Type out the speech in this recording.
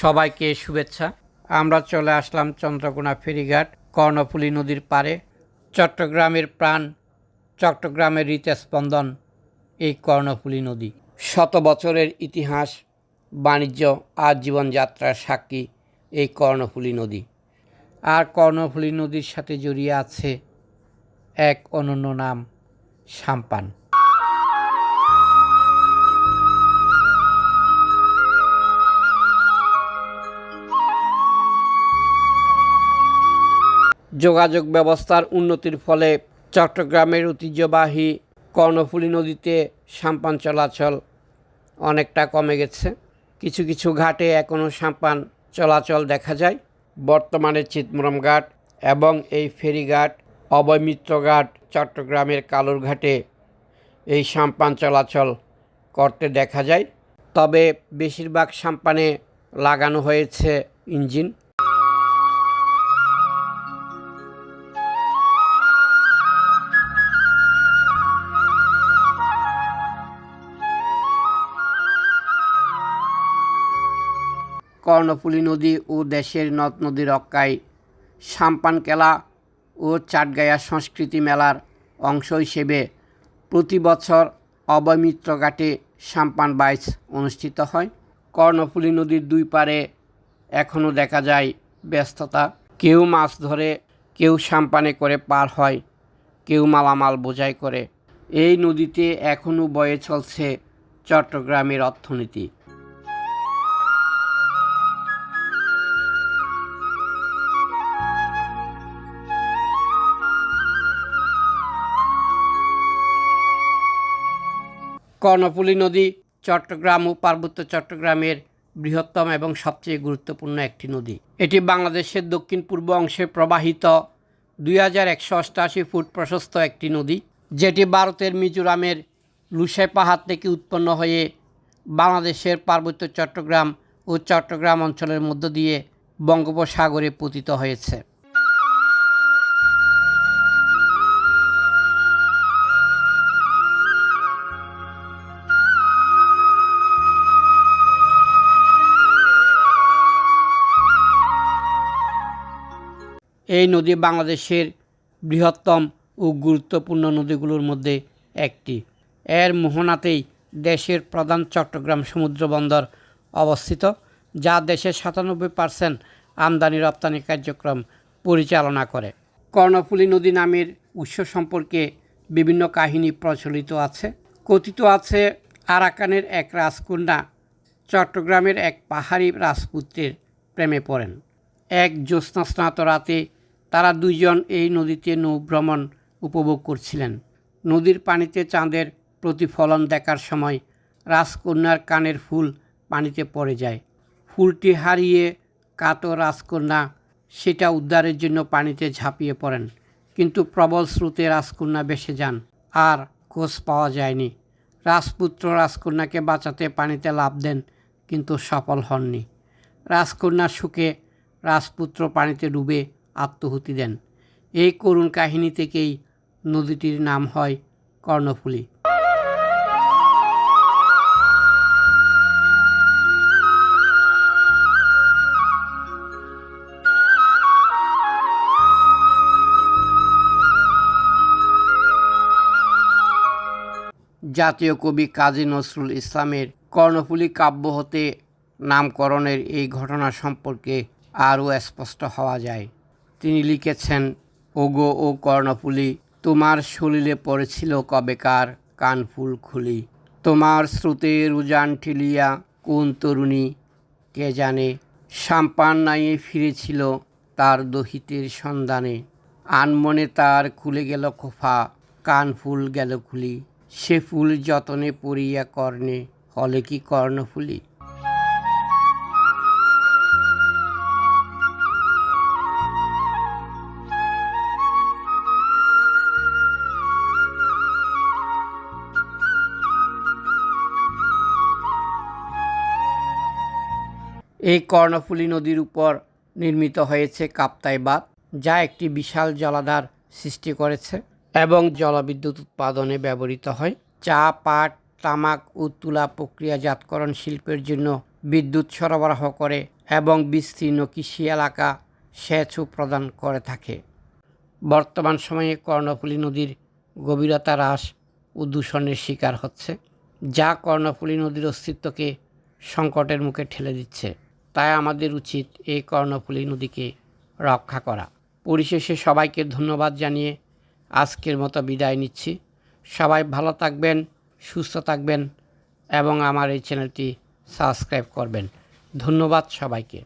সবাইকে শুভেচ্ছা। আমরা চলে আসলাম চন্দ্রকোনা ফেরিঘাট, কর্ণফুলী নদীর পারে চট্টগ্রামের প্রাণ, চট্টগ্রামের হৃতস্পন্দন এই কর্ণফুলী নদী। শত বছরের ইতিহাস, বাণিজ্য আর জীবনযাত্রার সাক্ষী এই কর্ণফুলী নদী। আর কর্ণফুলী নদীর সাথে জড়িয়ে আছে এক অনন্য নাম, সাম্পান। যোগাযোগ ব্যবস্থার উন্নতির ফলে চট্টগ্রামের ঐতিহ্যবাহী কর্ণফুলী নদীতে সাম্পান চলাচল অনেকটা কমে গেছে। কিছু কিছু ঘাটে এখনও সাম্পান চলাচল দেখা যায়। বর্তমানে চিতমরম ঘাট এবং এই ফেরিঘাট অবৈমিত্র ঘাট, চট্টগ্রামের কালুরঘাটে এই সাম্পান চলাচল করতে দেখা যায়। তবে বেশিরভাগ সাম্পানে লাগানো হয়েছে ইঞ্জিন। কর্ণফুলী নদী ও দেশের নদ নদী রক্ষায় সাম্পান কেলা ও চাটগায়া সংস্কৃতি মেলার অংশ হিসেবে প্রতি বছর অবমিত্র ঘাটে সাম্পান বাইচ অনুষ্ঠিত হয়। কর্ণফুলী নদীর দুই পারে এখনও দেখা যায় ব্যস্ততা। কেউ মাছ ধরে, কেউ সাম্পানে করে পার হয়, কেউ মালামাল বোঝাই করে। এই নদীতে এখনও বয়ে চলছে চট্টগ্রামের অর্থনীতি। কর্ণফুলী নদী চট্টগ্রাম ও পার্বত্য চট্টগ্রামের বৃহত্তম এবং সবচেয়ে গুরুত্বপূর্ণ একটি নদী। এটি বাংলাদেশের দক্ষিণ পূর্ব অংশে প্রবাহিত দুই হাজার একশো অষ্টাশি ফুট প্রশস্ত একটি নদী, যেটি ভারতের মিজোরামের লুসাই পাহাড় থেকে উৎপন্ন হয়ে বাংলাদেশের পার্বত্য চট্টগ্রাম ও চট্টগ্রাম অঞ্চলের মধ্য দিয়ে বঙ্গোপসাগরে পতিত হয়েছে। এই নদী বাংলাদেশের বৃহত্তম ও গুরুত্বপূর্ণ নদীগুলোর মধ্যে একটি। এর মোহনাতেই দেশের প্রধান চট্টগ্রাম সমুদ্র বন্দর অবস্থিত, যা দেশের সাতানব্বই পার্সেন্ট আমদানি রপ্তানি কার্যক্রম পরিচালনা করে। কর্ণফুলী নদী নামের উৎস সম্পর্কে বিভিন্ন কাহিনী প্রচলিত আছে। কথিত আছে, আরাকানের এক রাজকন্যা চট্টগ্রামের এক পাহাড়ি রাজপুত্রের প্রেমে পড়েন। এক জ্যোৎস্না স্নাত রাতে তারা দুইজন এই নদীতে নৌভ্রমণ উপভোগ করছিলেন। নদীর পানিতে চাঁদের প্রতিফলন দেখার সময় রাজকন্যার কানের ফুল পানিতে পড়ে যায়। ফুলটি হারিয়ে কাতো রাজকন্যা সেটা উদ্ধারের জন্য পানিতে ঝাঁপিয়ে পড়েন। কিন্তু প্রবল স্রোতে রাজকন্যা বেসে যান, আর খোঁজ পাওয়া যায়নি। রাজপুত্র রাজকন্যাকে বাঁচাতে পানিতে লাভ দেন, কিন্তু সফল হননি। রাজকন্যার সুখে রাজপুত্র পানিতে ডুবে আত্মহুতি দেন। এই করুণ কাহিনী থেকেই নদীটির নাম হয় কর্ণফুলী। জাতীয় কবি কাজী নজরুল ইসলামের কর্ণফুলী কাব্য হতে নামকরণের এই ঘটনা সম্পর্কে আরও স্পষ্ট হওয়া যায়। তিনি লিখেছেন, ওগো, ও কর্ণফুলী, তোমার শরীরে পড়েছিল কবেকার কানফুল খুলি। তোমার স্রোতের উজান ঠিলিয়া কোন তরুণী কে জানে? সাম্পান নাইয়ে ফিরেছিল তার দহিতের সন্ধানে। আনমনে তার খুলে গেল খোফা কান ফুল গেল খুলি। সে ফুল যতনে পড়িয়া কর্ণে, হলে কি কর্ণফুলি? এই কর্ণফুলী নদীর উপর নির্মিত হয়েছে কাপ্তাই বাঁধ, যা একটি বিশাল জলাধার সৃষ্টি করেছে এবং জলবিদ্যুৎ উৎপাদনে ব্যবহৃত হয়। চা, পাট, তামাক ও তুলা প্রক্রিয়াজাতকরণ শিল্পের জন্য বিদ্যুৎ সরবরাহ করে এবং বিস্তীর্ণ কৃষি এলাকা সেচও প্রদান করে থাকে। বর্তমান সময়ে কর্ণফুলী নদীর গভীরতা হ্রাস ও দূষণের শিকার হচ্ছে, যা কর্ণফুলী নদীর অস্তিত্বকে সংকটের মুখে ঠেলে দিচ্ছে। তাই আমাদের উচিত এই কর্ণফুলী নদীকে রক্ষা করা। পরিশেষে সবাইকে ধন্যবাদ জানিয়ে আজকের মতো বিদায় নিচ্ছি। সবাই ভালো থাকবেন, সুস্থ থাকবেন এবং আমার এই চ্যানেলটি সাবস্ক্রাইব করবেন। ধন্যবাদ সবাইকে।